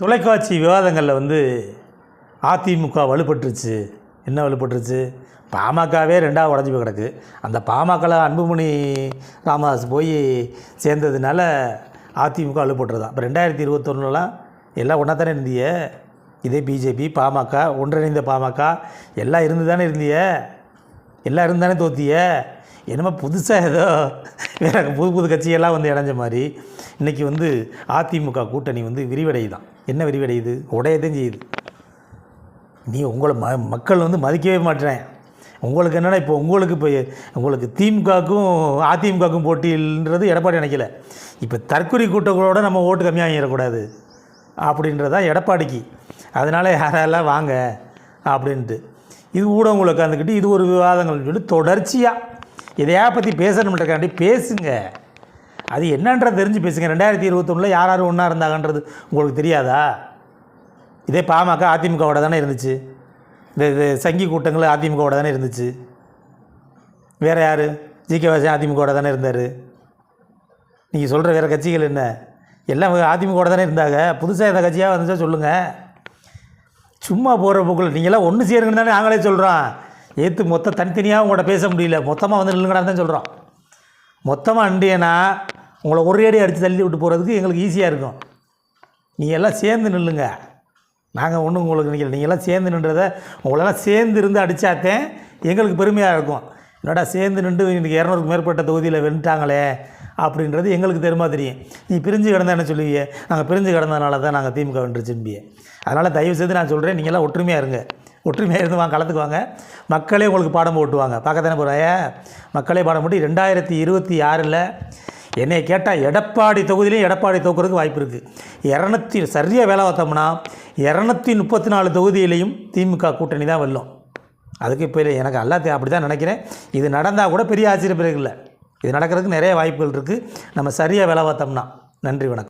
தொலைக்காட்சி விவாதங்களில் வந்து அதிமுக வலுப்பட்டுருச்சு. என்ன வலுப்பட்டுருச்சு? பாமகவே ரெண்டாவது உடஞ்சி போய் கிடக்கு. அந்த பாமகவில் அன்புமணி ராமதாஸ் போய் சேர்ந்ததுனால அதிமுக வலுப்பட்டுருதான் இப்போ ரெண்டாயிரத்தி இருபத்தொன்னுலாம் எல்லாம் ஒன்றா தானே இருந்தியே? இதே பிஜேபி பாமக ஒன்றிணைந்த பாமக எல்லாம் இருந்து தானே இருந்தீங்க எல்லாம் இருந்து தானே தோத்திய? என்னமோ புதுசாக ஏதோ வேற புது புது கட்சியெல்லாம் வந்து இணைஞ்ச மாதிரி. இன்றைக்கி வந்து அதிமுக கூட்டணி வந்து விரிவடையுதான். என்ன விரிவடையுது? உடையதும் செய்யுது. நீ உங்களை ம மக்கள் வந்து மதிக்கவே மாட்டேன் உங்களுக்கு என்னென்னா இப்போ உங்களுக்கு இப்போ உங்களுக்கு திமுகவுக்கும் அதிமுகவுக்கும் போட்டின்றது எடப்பாடி நினைக்கல இப்போ தற்கொலை கூட்டங்களோட நம்ம ஓட்டு கம்மியாகிடக்கூடாது அப்படின்றது தான் எடப்பாடிக்கு. அதனால் யாரெல்லாம் வாங்க? அப்படின்ட்டு. இது ஊடகங்களை உட்காந்துக்கிட்டு இது ஒரு விவாதங்கள்னு சொல்லி தொடர்ச்சியாக இதையா பற்றி பேசணும்ன்றக்காண்டி பேசுங்க. அது என்னன்றது தெரிஞ்சு பேசுங்க. ரெண்டாயிரத்தி இருபத்தொன்னில் யார் யார் ஒன்றா இருந்தாங்கன்றது உங்களுக்கு தெரியாதா? இதே பாமக அதிமுகவோட தானே இருந்துச்சு. இந்த இது சங்கி கூட்டங்கள் அதிமுகவோட தானே இருந்துச்சு. வேறு யார்? ஜி கே வாசன் அதிமுகவோட தானே இருந்தார். நீங்கள் சொல்கிற வேறு கட்சிகள் என்ன? எல்லாம் அதிமுகவோட தானே இருந்தாங்க. புதுசாக எந்த கட்சியாக வந்துச்சா சொல்லுங்கள் சும்மா போகிற போக்கில் நீங்களாம் ஒன்று சேருங்கன்னு தானே நாங்களே சொல்கிறோம் ஏற்று மொத்த தனித்தனியாக உங்கள்கிட்ட பேச முடியல. மொத்தமாக வந்து நில்லுங்கடா தான் சொல்கிறோம் மொத்தமாக அண்டியனா உங்களை ஒரே அடி அடித்து தள்ளி விட்டு போகிறதுக்கு எங்களுக்கு ஈஸியாக இருக்கும். நீங்கள் எல்லாம் சேர்ந்து நில்லுங்க. நாங்கள் ஒன்றும் உங்களுக்கு நிற்கல எல்லாம் சேர்ந்து நின்றதை உங்களெல்லாம் சேர்ந்து இருந்து அடித்தாத்தேன் எங்களுக்கு பெருமையாக இருக்கும். என்னடா சேர்ந்து நின்று இன்றைக்கி இரநூறுக்கு மேற்பட்ட தொகுதியில் வென்ட்டாங்களே அப்படின்றது எங்களுக்கு தெரியுமா தெரியும். நீ பிரிஞ்சு கிடந்தா என்ன சொல்லுவீங்க? நாங்கள் பிரிஞ்சு கிடந்ததுனால தான் நாங்கள் திமுக வென்றுச்சும்பியே அதனால் தயவு செய்து நான் சொல்கிறேன் நீங்கள்லாம் ஒற்றுமையாக இருங்க. ஒற்றுமையாக இருந்து வாங்க கலந்துக்குவாங்க மக்களே உங்களுக்கு பாடம் போட்டுவாங்க பார்க்கத்தானே போகிறாய மக்களே பாடம் போட்டு ரெண்டாயிரத்தி இருபத்தி ஆறில் என்னை கேட்டால் எடப்பாடி தொகுதியிலையும் எடப்பாடி தோக்குறதுக்கு வாய்ப்பு இருக்குது இரநூத்தி சரியாக வேலை பார்த்தோம்னா இரநூத்தி முப்பத்தி நாலு தொகுதியிலையும் திமுக கூட்டணி தான் வெல்லும். அதுக்கு இப்போ இல்லை எனக்கு எல்லாத்தையும் அப்படி தான் நினைக்கிறேன். இது நடந்தால் கூட பெரிய ஆச்சரியம் இல்லை. இது நடக்கிறதுக்கு நிறைய வாய்ப்புகள் இருக்குது நம்ம சரியாக வேலை பார்த்தோம்னா. நன்றி வணக்கம்.